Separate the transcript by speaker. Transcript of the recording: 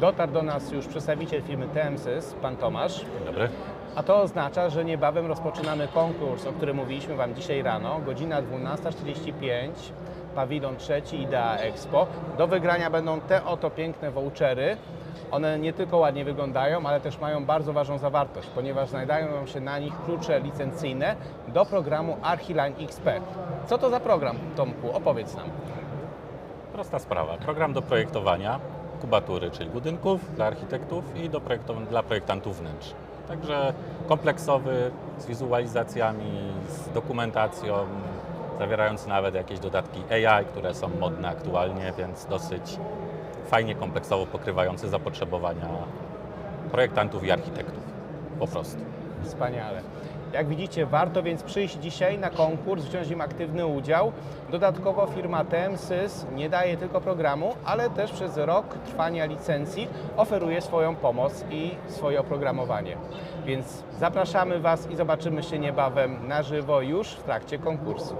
Speaker 1: Dotarł do nas już przedstawiciel firmy TMSys, pan Tomasz.
Speaker 2: Dobry.
Speaker 1: A to oznacza, że niebawem rozpoczynamy konkurs, o którym mówiliśmy Wam dzisiaj rano, godzina 12.45, pawilon trzeci Idea Expo. Do wygrania będą te oto piękne vouchery. One nie tylko ładnie wyglądają, ale też mają bardzo ważną zawartość, ponieważ znajdują się na nich klucze licencyjne do programu Archiline XP. Co to za program, Tomku? Opowiedz nam.
Speaker 2: Prosta sprawa. Program do projektowania kubatury, czyli budynków dla architektów i do projektow- dla projektantów wnętrz. Także kompleksowy, z wizualizacjami, z dokumentacją, zawierający nawet jakieś dodatki AI, które są modne aktualnie, więc dosyć fajnie kompleksowo pokrywający zapotrzebowania projektantów i architektów. Po prostu.
Speaker 1: Wspaniale. Jak widzicie, warto więc przyjść dzisiaj na konkurs, wziąć w nim aktywny udział. Dodatkowo firma TMSys nie daje tylko programu, ale też przez rok trwania licencji oferuje swoją pomoc i swoje oprogramowanie. Więc zapraszamy Was i zobaczymy się niebawem na żywo już w trakcie konkursu.